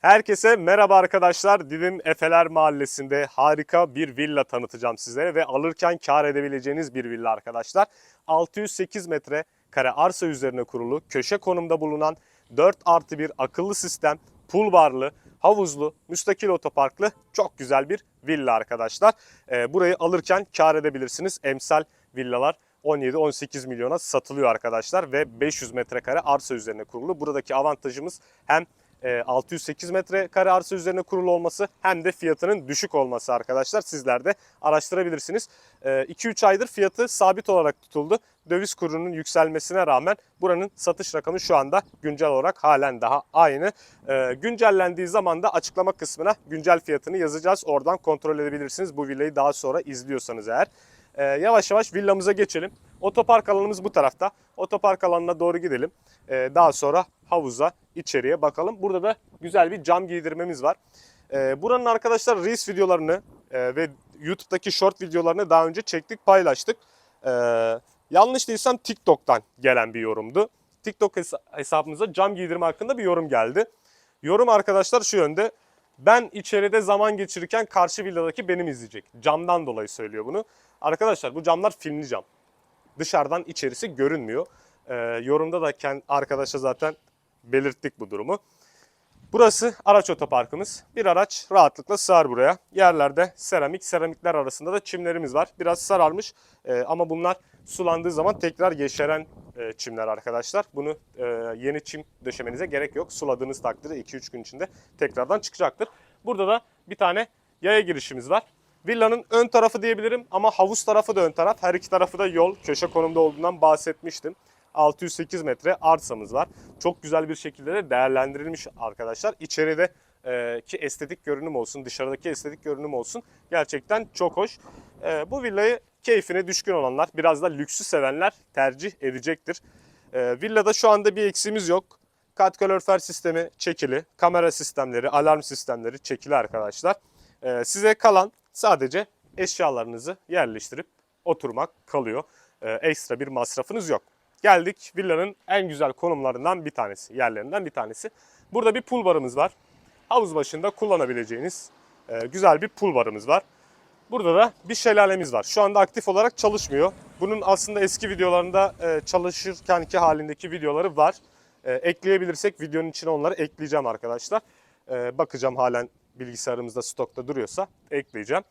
Herkese merhaba arkadaşlar. Didim Efeler Mahallesi'nde harika bir villa tanıtacağım sizlere ve alırken kar edebileceğiniz bir villa arkadaşlar. 608 metre kare arsa üzerine kurulu, köşe konumda bulunan 4 artı 1 akıllı sistem, pool barlı, havuzlu, müstakil otoparklı çok güzel bir villa arkadaşlar. Ee, burayı alırken kar edebilirsiniz. Emsal villalar 17-18 milyona satılıyor arkadaşlar ve 500 metrekare arsa üzerine kurulu. Buradaki avantajımız hem 608 metrekare arsa üzerine kurulu olması hem de fiyatının düşük olması arkadaşlar. Sizler de araştırabilirsiniz. 2-3 aydır fiyatı sabit olarak tutuldu. Döviz kurunun yükselmesine rağmen buranın satış rakamı şu anda güncel olarak halen daha aynı. E, Güncellendiği zaman da açıklama kısmına güncel fiyatını yazacağız. Oradan kontrol edebilirsiniz bu villayı daha sonra izliyorsanız eğer. Ee, yavaş yavaş villamıza geçelim. Otopark alanımız bu tarafta. Otopark alanına doğru gidelim. Ee, daha sonra havuza, içeriye bakalım. Burada da güzel bir cam giydirmemiz var. Ee, buranın arkadaşlar Reels videolarını e, ve YouTube'daki short videolarını daha önce çektik, paylaştık. Ee, yanlış değilsem TikTok'tan gelen bir yorumdu. TikTok hesa- hesabımıza cam giydirme hakkında bir yorum geldi. Yorum arkadaşlar şu yönde. Ben içeride zaman geçirirken karşı villadaki benim izleyecek. Camdan dolayı söylüyor bunu. Arkadaşlar bu camlar filmli cam. Dışarıdan içerisi görünmüyor. Ee, yorumda da kendi arkadaşa zaten belirttik bu durumu. Burası araç otoparkımız. Bir araç rahatlıkla sığar buraya. Yerlerde seramik, seramikler arasında da çimlerimiz var. Biraz sararmış Ee, ama bunlar sulandığı zaman tekrar yeşeren e, çimler arkadaşlar. Bunu e, yeni çim döşemenize gerek yok. Suladığınız takdirde 2-3 gün içinde tekrardan çıkacaktır. Burada da bir tane yaya girişimiz var. Villanın ön tarafı diyebilirim ama havuz tarafı da ön taraf. Her iki tarafı da yol, köşe konumda olduğundan bahsetmiştim. 608 metre arsamız var. Çok güzel bir şekilde de değerlendirilmiş arkadaşlar. İçeride e, ki estetik görünüm olsun, dışarıdaki estetik görünüm olsun gerçekten çok hoş. E, bu villayı keyfine düşkün olanlar, biraz da lüksü sevenler tercih edecektir. E, villada şu anda bir eksiğimiz yok. Kat kalorifer sistemi çekili, kamera sistemleri, alarm sistemleri çekili arkadaşlar. E, size kalan sadece eşyalarınızı yerleştirip oturmak kalıyor. E, ekstra bir masrafınız yok. Geldik villanın en güzel konumlarından bir tanesi, yerlerinden bir tanesi. Burada bir pool barımız var. Havuz başında kullanabileceğiniz e, güzel bir pool barımız var. Burada da bir şelalemiz var. Şu anda aktif olarak çalışmıyor. Bunun aslında eski videolarında e, çalışırkenki halindeki videoları var. E, ekleyebilirsek videonun içine onları ekleyeceğim arkadaşlar. E, bakacağım halen bilgisayarımızda stokta duruyorsa ekleyeceğim.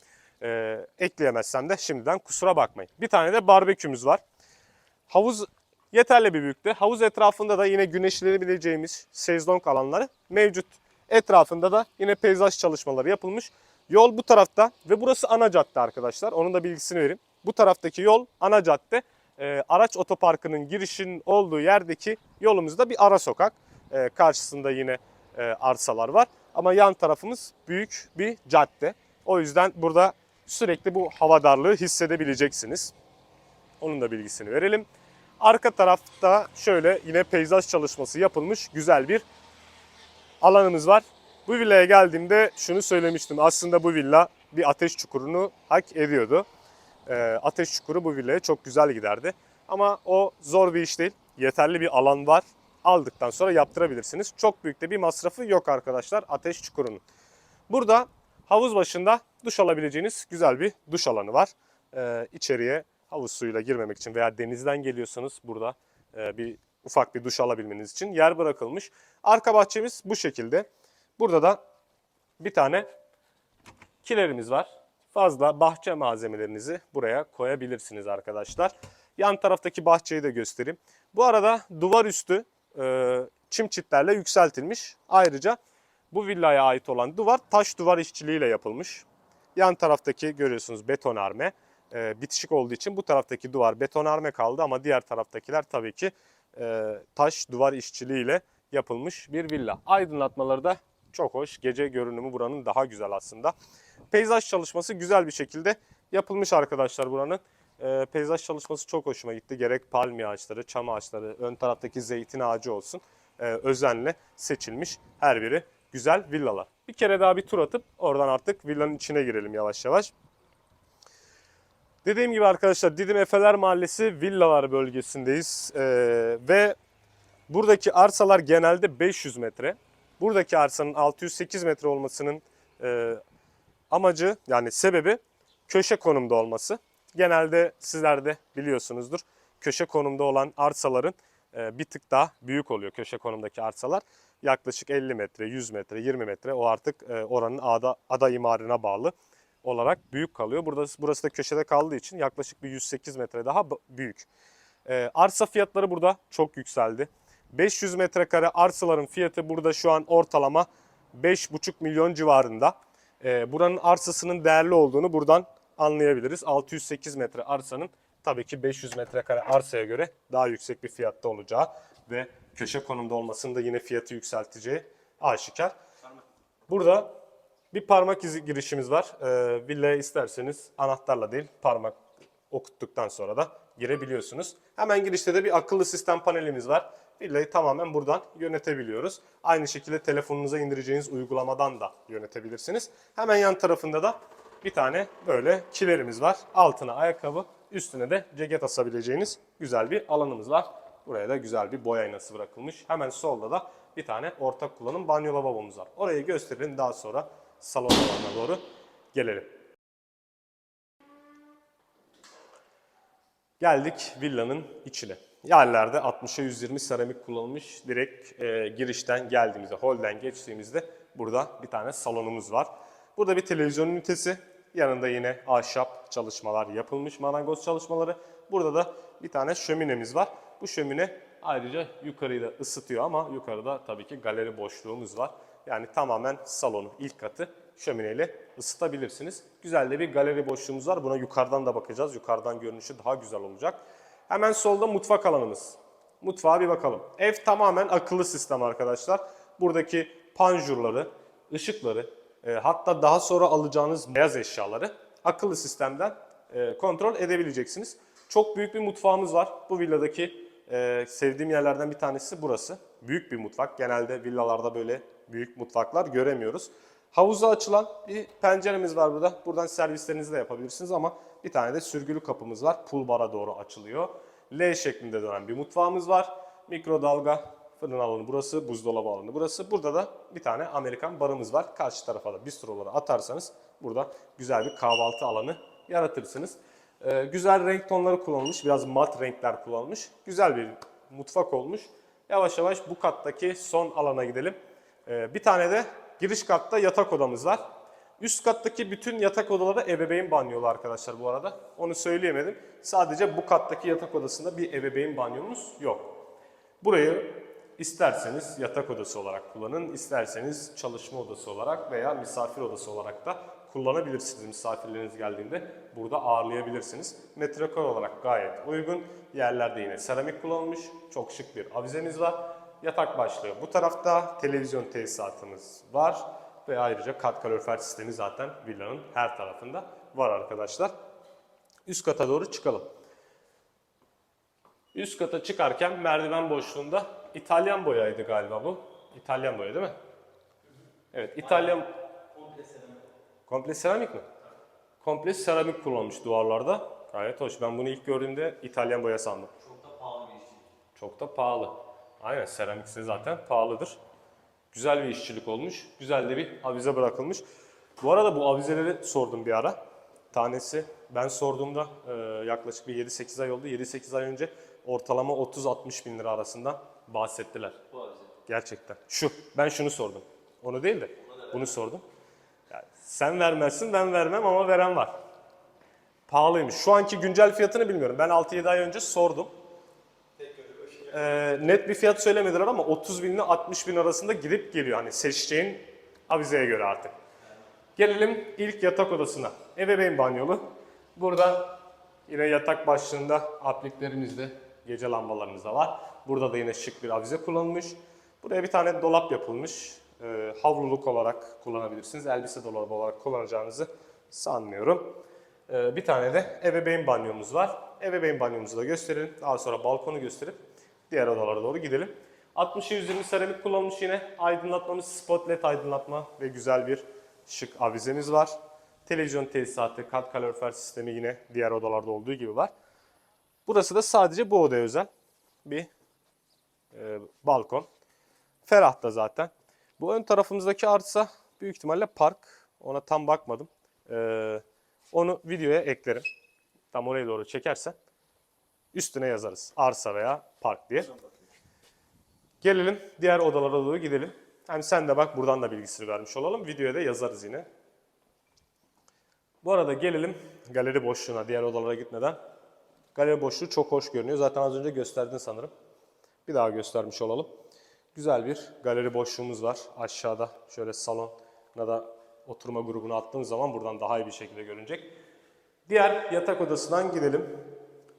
Ekleyemezsem de şimdiden kusura bakmayın. Bir tane de barbekümüz var. Havuz yeterli bir büyüklükte. Havuz etrafında da yine güneşlenebileceğimiz sezlong alanları mevcut. Etrafında da yine peyzaj çalışmaları yapılmış. Yol bu tarafta ve burası ana cadde arkadaşlar. Onun da bilgisini vereyim. Bu taraftaki yol ana cadde. Ee, araç otoparkının girişinin olduğu yerdeki yolumuzda bir ara sokak. Ee, karşısında yine e, arsalar var. Ama yan tarafımız büyük bir cadde. O yüzden burada sürekli bu hava darlığı hissedebileceksiniz. Onun da bilgisini verelim. Arka tarafta şöyle yine peyzaj çalışması yapılmış güzel bir alanımız var. Bu villaya geldiğimde şunu söylemiştim. Aslında bu villa bir ateş çukurunu hak ediyordu. Ee, ateş çukuru bu villaya çok güzel giderdi. Ama o zor bir iş değil. Yeterli bir alan var. Aldıktan sonra yaptırabilirsiniz. Çok büyük de bir masrafı yok arkadaşlar ateş çukurunun. Burada havuz başında duş alabileceğiniz güzel bir duş alanı var. Ee, içeriye havuz suyuyla girmemek için veya denizden geliyorsanız burada e, bir ufak bir duş alabilmeniz için yer bırakılmış. Arka bahçemiz bu şekilde. Burada da bir tane kilerimiz var. Fazla bahçe malzemelerinizi buraya koyabilirsiniz arkadaşlar. Yan taraftaki bahçeyi de göstereyim. Bu arada duvar üstü e, çim çitlerle yükseltilmiş. Ayrıca bu villaya ait olan duvar taş duvar işçiliğiyle yapılmış. Yan taraftaki görüyorsunuz betonarme e, bitişik olduğu için bu taraftaki duvar betonarme kaldı ama diğer taraftakiler tabii ki e, taş duvar işçiliğiyle yapılmış bir villa. Aydınlatmaları da çok hoş. Gece görünümü buranın daha güzel aslında. Peyzaj çalışması güzel bir şekilde yapılmış arkadaşlar buranın. E, peyzaj çalışması çok hoşuma gitti. Gerek palmiye ağaçları, çam ağaçları, ön taraftaki zeytin ağacı olsun. E, özenle seçilmiş her biri güzel villalar. Bir kere daha bir tur atıp oradan artık villanın içine girelim yavaş yavaş. Dediğim gibi arkadaşlar Didim Efeler Mahallesi villalar bölgesindeyiz. Ee, ve buradaki arsalar genelde 500 metre. Buradaki arsanın 608 metre olmasının e, amacı yani sebebi köşe konumda olması. Genelde sizler de biliyorsunuzdur. Köşe konumda olan arsaların e, bir tık daha büyük oluyor köşe konumdaki arsalar. Yaklaşık 50 metre, 100 metre, 20 metre o artık e, oranın ada, ada imarına bağlı olarak büyük kalıyor. Burada, burası da köşede kaldığı için yaklaşık bir 108 metre daha büyük. E, arsa fiyatları burada çok yükseldi. 500 metrekare arsaların fiyatı burada şu an ortalama 5,5 milyon civarında. E, buranın arsasının değerli olduğunu buradan anlayabiliriz. 608 metre arsanın tabii ki 500 metrekare arsaya göre daha yüksek bir fiyatta olacağı ve köşe konumda olmasının da yine fiyatı yükselteceği aşikar. Burada bir parmak izi girişimiz var. Ee, villaya isterseniz anahtarla değil parmak okuttuktan sonra da girebiliyorsunuz. Hemen girişte de bir akıllı sistem panelimiz var. Villayı tamamen buradan yönetebiliyoruz. Aynı şekilde telefonunuza indireceğiniz uygulamadan da yönetebilirsiniz. Hemen yan tarafında da bir tane böyle kilerimiz var. Altına ayakkabı, üstüne de ceket asabileceğiniz güzel bir alanımız var. Buraya da güzel bir boya aynası bırakılmış. Hemen solda da bir tane ortak kullanım banyo lavabomuz var. Orayı gösterelim daha sonra salon alanına doğru gelelim. Geldik villanın içine. Yerlerde 60'a 120 seramik kullanılmış. Direkt e, girişten geldiğimizde, holden geçtiğimizde burada bir tane salonumuz var. Burada bir televizyon ünitesi. Yanında yine ahşap çalışmalar yapılmış, marangoz çalışmaları. Burada da bir tane şöminemiz var. Bu şömine ayrıca yukarıyı da ısıtıyor ama yukarıda tabii ki galeri boşluğumuz var. Yani tamamen salonu ilk katı şömineyle ısıtabilirsiniz. Güzel de bir galeri boşluğumuz var. Buna yukarıdan da bakacağız. Yukarıdan görünüşü daha güzel olacak. Hemen solda mutfak alanımız. Mutfağa bir bakalım. Ev tamamen akıllı sistem arkadaşlar. Buradaki panjurları, ışıkları, e, hatta daha sonra alacağınız beyaz eşyaları akıllı sistemden e, kontrol edebileceksiniz. Çok büyük bir mutfağımız var. Bu villadaki e, sevdiğim yerlerden bir tanesi burası. Büyük bir mutfak. Genelde villalarda böyle büyük mutfaklar göremiyoruz. Havuza açılan bir penceremiz var burada. Buradan servislerinizi de yapabilirsiniz ama bir tane de sürgülü kapımız var. Pul bara doğru açılıyor. L şeklinde dönen bir mutfağımız var. Mikrodalga fırın alanı burası, buzdolabı alanı burası. Burada da bir tane Amerikan barımız var. Karşı tarafa da bistroları atarsanız burada güzel bir kahvaltı alanı yaratırsınız. Ee, güzel renk tonları kullanılmış, biraz mat renkler kullanılmış. Güzel bir mutfak olmuş. Yavaş yavaş bu kattaki son alana gidelim. Ee, bir tane de giriş katta yatak odamız var. Üst kattaki bütün yatak odaları ebeveyn banyolu arkadaşlar bu arada. Onu söyleyemedim. Sadece bu kattaki yatak odasında bir ebeveyn banyomuz yok. Burayı isterseniz yatak odası olarak kullanın, isterseniz çalışma odası olarak veya misafir odası olarak da kullanabilirsiniz. Misafirleriniz geldiğinde burada ağırlayabilirsiniz. Metrekare olarak gayet uygun. Yerlerde yine seramik kullanılmış. Çok şık bir avizemiz var. Yatak başlığı bu tarafta. Televizyon tesisatımız var. Ve ayrıca kat kalorifer sistemi zaten villanın her tarafında var arkadaşlar. Üst kata doğru çıkalım. Üst kata çıkarken merdiven boşluğunda İtalyan boyaydı galiba bu. İtalyan boya değil mi? Evet, İtalyan... Komple seramik mi? Komple seramik kullanmış duvarlarda. Gayet hoş. Ben bunu ilk gördüğümde İtalyan boya sandım. Çok da pahalı bir işçilik. Çok da pahalı. Aynen seramikse zaten pahalıdır. Güzel bir işçilik olmuş. Güzel de bir avize bırakılmış. Bu arada bu avizeleri sordum bir ara. Tanesi ben sorduğumda e, yaklaşık bir 7-8 ay oldu. 7-8 ay önce ortalama 30-60 bin lira arasında bahsettiler. Bu avize. Gerçekten. Şu. Ben şunu sordum. Onu değil de bunu sordum. Yani sen vermezsin ben vermem ama veren var. Pahalıymış. Şu anki güncel fiyatını bilmiyorum. Ben 6-7 ay önce sordum. Ee, net bir fiyat söylemediler ama 30 bin ile 60 bin arasında gidip geliyor. Hani seçeceğin avizeye göre artık. Gelelim ilk yatak odasına. Ebeveyn banyolu. Burada yine yatak başlığında apliklerimizde gece lambalarımız da var. Burada da yine şık bir avize kullanılmış. Buraya bir tane dolap yapılmış. Ee, havluluk olarak kullanabilirsiniz. Elbise dolabı olarak kullanacağınızı sanmıyorum. Ee, bir tane de ebeveyn banyomuz var. Ebeveyn banyomuzu da gösterelim. Daha sonra balkonu gösterip diğer odalara doğru gidelim. 60'a 120 seramik kullanılmış yine. Aydınlatmamız spot led aydınlatma ve güzel bir şık avizemiz var. Televizyon tesisatı, kat kalorifer sistemi yine diğer odalarda olduğu gibi var. Burası da sadece bu odaya özel bir e, balkon. Ferah da zaten. Bu ön tarafımızdaki arsa büyük ihtimalle park. Ona tam bakmadım. Ee, onu videoya eklerim. Tam oraya doğru çekersen üstüne yazarız. Arsa veya park diye. Gelelim diğer odalara doğru gidelim. Hem sen de bak buradan da bilgisini vermiş olalım. Videoya da yazarız yine. Bu arada gelelim galeri boşluğuna diğer odalara gitmeden. Galeri boşluğu çok hoş görünüyor. Zaten az önce gösterdin sanırım. Bir daha göstermiş olalım. Güzel bir galeri boşluğumuz var. Aşağıda şöyle salona da oturma grubunu attığımız zaman buradan daha iyi bir şekilde görünecek. Diğer yatak odasından gidelim.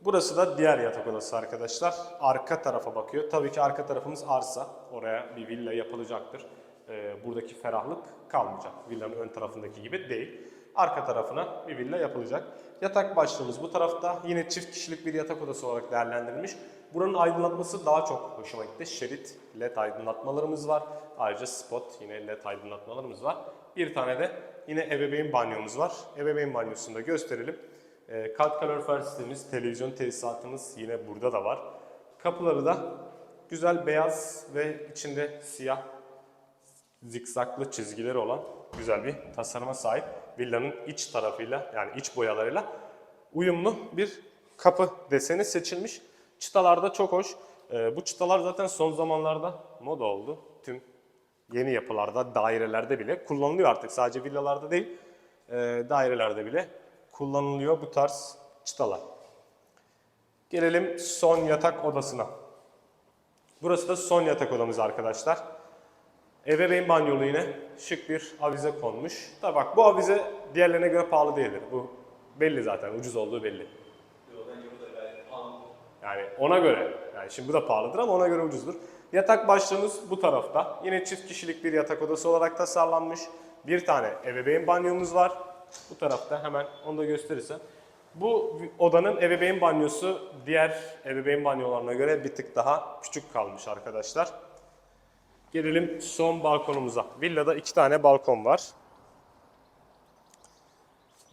Burası da diğer yatak odası arkadaşlar. Arka tarafa bakıyor. Tabii ki arka tarafımız arsa. Oraya bir villa yapılacaktır. Ee, buradaki ferahlık kalmayacak. Villanın ön tarafındaki gibi değil. Arka tarafına bir villa yapılacak. Yatak başlığımız bu tarafta. Yine çift kişilik bir yatak odası olarak değerlendirilmiş. Buranın aydınlatması daha çok hoşuma gitti. Şerit led aydınlatmalarımız var. Ayrıca spot yine led aydınlatmalarımız var. Bir tane de yine ebeveyn banyomuz var. Ebeveyn banyosunu da gösterelim. E, kat kalorifer sistemimiz, televizyon tesisatımız yine burada da var. Kapıları da güzel beyaz ve içinde siyah zikzaklı çizgileri olan güzel bir tasarıma sahip. Villanın iç tarafıyla yani iç boyalarıyla uyumlu bir kapı deseni seçilmiş. Çıtalar da çok hoş. Ee, bu çıtalar zaten son zamanlarda moda oldu. Tüm yeni yapılarda, dairelerde bile kullanılıyor artık. Sadece villalarda değil, e, dairelerde bile kullanılıyor bu tarz çıtalar. Gelelim son yatak odasına. Burası da son yatak odamız arkadaşlar. Ebeveyn banyolu yine şık bir avize konmuş. Tabi bak bu avize diğerlerine göre pahalı değildir. Bu belli zaten ucuz olduğu belli. Yani ona göre. Yani şimdi bu da pahalıdır ama ona göre ucuzdur. Yatak başlığımız bu tarafta. Yine çift kişilik bir yatak odası olarak tasarlanmış. Bir tane ebeveyn banyomuz var. Bu tarafta hemen onu da gösterirsem. Bu odanın ebeveyn banyosu diğer ebeveyn banyolarına göre bir tık daha küçük kalmış arkadaşlar. Gelelim son balkonumuza. Villada iki tane balkon var.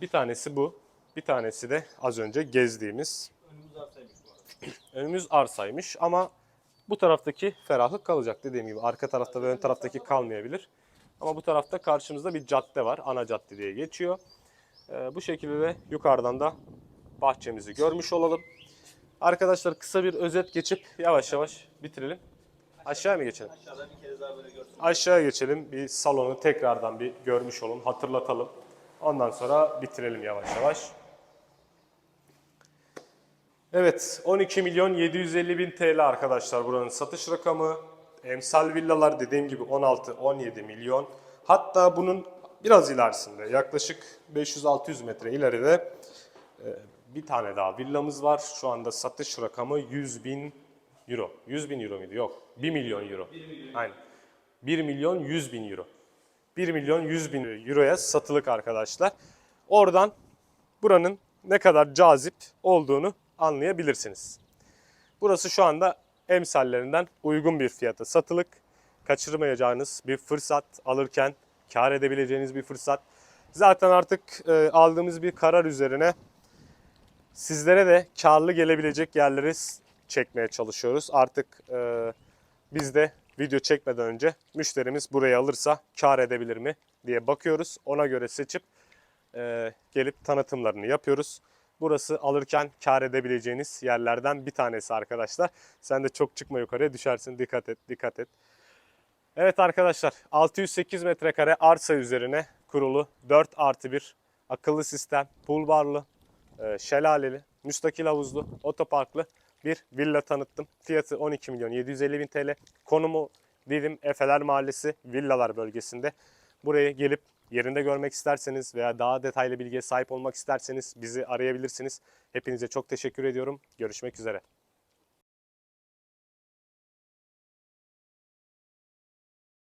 Bir tanesi bu. Bir tanesi de az önce gezdiğimiz. Önümüz arsaymış ama bu taraftaki ferahlık kalacak dediğim gibi. Arka tarafta ve ön taraftaki kalmayabilir. Ama bu tarafta karşımızda bir cadde var. Ana cadde diye geçiyor. Ee, bu şekilde de yukarıdan da bahçemizi görmüş olalım. Arkadaşlar kısa bir özet geçip yavaş yavaş bitirelim. Aşağıya mı geçelim? Aşağıdan bir kere daha böyle görsün. Aşağıya geçelim. Bir salonu tekrardan bir görmüş olun. Hatırlatalım. Ondan sonra bitirelim yavaş yavaş. Evet 12 milyon 750 bin TL arkadaşlar buranın satış rakamı. Emsal villalar dediğim gibi 16-17 milyon. Hatta bunun biraz ilerisinde yaklaşık 500-600 metre ileride e, bir tane daha villamız var. Şu anda satış rakamı 100 bin euro. 100 bin euro muydu? Yok. 1 milyon euro. 1 milyon. Aynen. 1 milyon 100 bin euro. 1 milyon 100 bin euroya satılık arkadaşlar. Oradan buranın ne kadar cazip olduğunu anlayabilirsiniz. Burası şu anda emsallerinden uygun bir fiyata satılık. Kaçırmayacağınız bir fırsat alırken kar edebileceğiniz bir fırsat. Zaten artık e, aldığımız bir karar üzerine sizlere de karlı gelebilecek yerleri çekmeye çalışıyoruz. Artık e, biz de video çekmeden önce müşterimiz burayı alırsa kar edebilir mi diye bakıyoruz. Ona göre seçip e, gelip tanıtımlarını yapıyoruz. Burası alırken kar edebileceğiniz yerlerden bir tanesi arkadaşlar. Sen de çok çıkma yukarıya düşersin. Dikkat et, dikkat et. Evet arkadaşlar 608 metrekare arsa üzerine kurulu 4 artı 1 akıllı sistem, pool barlı, e, şelaleli, müstakil havuzlu, otoparklı bir villa tanıttım. Fiyatı 12 milyon 750 bin TL. Konumu Didim Efeler Mahallesi villalar bölgesinde. Buraya gelip yerinde görmek isterseniz veya daha detaylı bilgiye sahip olmak isterseniz bizi arayabilirsiniz. Hepinize çok teşekkür ediyorum. Görüşmek üzere.